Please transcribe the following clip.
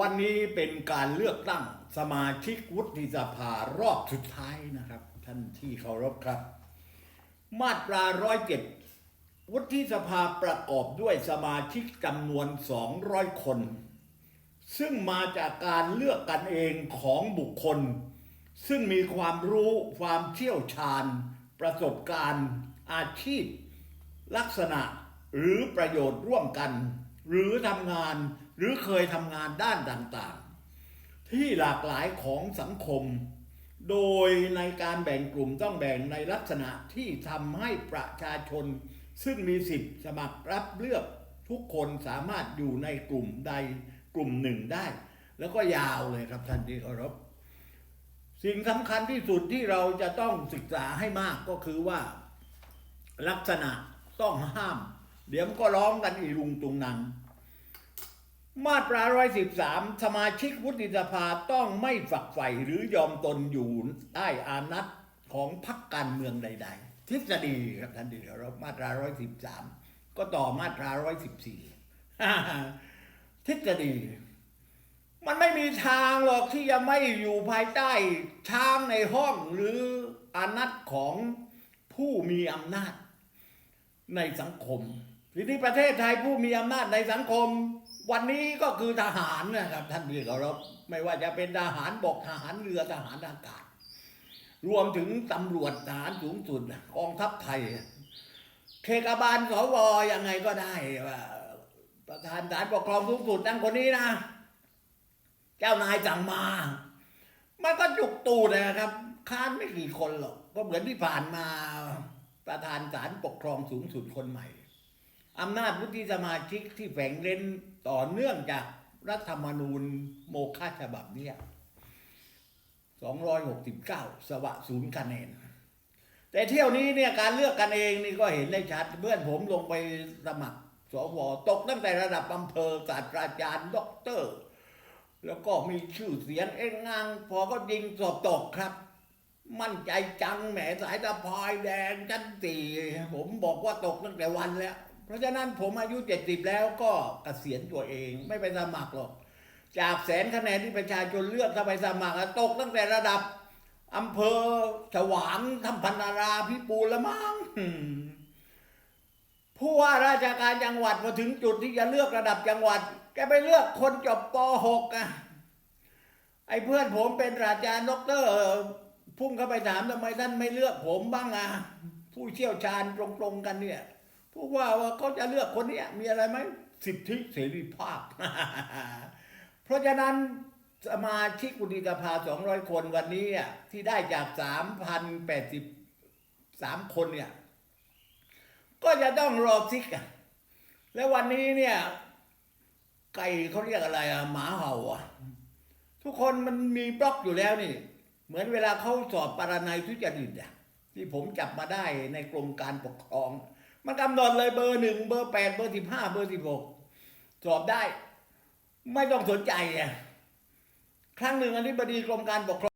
วันนี้เป็นการเลือกตั้งสมาชิกวุฒิสภารอบสุดท้ายนะครับ ท่านที่เคารพครับ มาตราร้อยเจ็ดวุฒิสภาประกอบด้วยสมาชิกจำนวน 200 คน ซึ่งมาจากการเลือกกันเองของบุคคล ซึ่งมีความรู้ความเชี่ยวชาญ ประสบการณ์ อาชีพ ลักษณะหรือประโยชน์ร่วมกัน หรือทำงาน หรือเคยทำงานด้านต่างๆ ที่หลากหลายของสังคม โดยในการแบ่งกลุ่มต้องแบ่งในลักษณะที่ทำให้ประชาชน ซึ่งมีสิทธิ์สมัครรับเลือกทุกคนสามารถอยู่ในกลุ่มใดกลุ่มหนึ่งได้ แล้วก็ยาวเลยครับท่านที่เคารพสิ่งสำคัญที่สุดที่เราจะต้องศึกษาให้มากก็คือว่า ลักษณะต้องห้าม เดี๋ยวมันก็ร้องกันอีรุงตุงนัง มาตรา 113 สมาชิกวุฒิสภาต้องไม่ฝักใฝ่หรือยอมตนอยู่ใต้อานัตของพรรคการเมืองใด ๆ ทฤษฎีครับท่านดีเคารพมาตรา 113 ก็ต่อมาตรา 114 ทฤษฎี มันไม่มีทางหรอกที่จะไม่อยู่ภายใต้ช้างในห้องหรืออานัตของผู้มีอำนาจในสังคม ทีนี้ประเทศไทยผู้มีอำนาจในสังคม วันนี้ก็คือทหารนะครับท่านที่เคารพไม่ว่าจะเป็นทหารบกทหารเรือทหารอากาศ รวมถึงตำรวจทหารสูงสุดกองทัพไทยเทกบาลสวยังไงก็ได้ว่าประธานศาลปกครองสูงสุดนั่นคนนี้นะ เจ้านายสั่งมา มันก็จุกตูดนะครับค้านไม่กี่คนหรอกก็เหมือนที่ผ่านมา ประธานศาลปกครองสูงสุดคนใหม่ อำนาจวุฒิสมาชิกที่แฝงเร้นต่อเนื่องจากรัฐธรรมนูญโมฆะฉบับนี้ย269 สวะศูนย์คะแนน แต่เที่ยวนี้เนี่ยการเลือกกันเองนี่ก็เห็นได้ชัดเพื่อนผมลงไปสมัครสวตกตั้งแต่ระดับอำเภอศาสตราจารย์ด็อกเตอร์ แล้วก็มีชื่อเสียงเอ็งงางพอก็ยิงสอบตกครับ มั่นใจจังแหมสายตะพายแดงชั้นสี่ผมบอกว่าตกตั้งแต่วันแล้ว ราะฉะนั้นผมอายุเจ็ดสิบแล้วก็เกษียณตัวเองไม่ไปสมัครหรอก จากแสนคะแนนที่ประชาชนเลือกถ้าไปสมัครตกตั้งแต่ระดับอำเภอฉวางทำพันาราพิปูลละมั้งผู้ว่าราชการจังหวัดพอถึงจุดที่จะเลือกระดับจังหวัด แกไปเลือกคนจบป .6 อะไอ้เพื่อนผมเป็นอาจารย์ด็อกเตอร์ พุ่งเข้าไปถามทำไมท่านไม่เลือกผมบ้างอะผู้เชี่ยวชาญตรงๆกันเนี่ย ผู้ว่าว่าเขาจะเลือกคนนี้มีอะไรไหมสิทธิเสรีภาพ เพราะฉะนั้นสมาชิกวุฒิสภา 200 คนวันนี้ที่ได้จาก 3,083 คนเนี่ย ก็จะต้องรอซิกอะแล้ววันนี้เนี่ย ไก่เขาเรียกอะไรอะหมาเห่าอะ ทุกคนมันมีบล็อกอยู่แล้วนี่ เหมือนเวลาเขาสอบปรนัยทุจริตอะที่ผมจับมาได้ในกรมการปกครอง มันกำหนดเลยเบอร์หนึ่งเบอร์แปดเบอร์สิบห้าเบอร์สิบหกสอบได้ ไม่ต้องสนใจอะครั้งหนึ่งอธิบดีกรมการปกครอง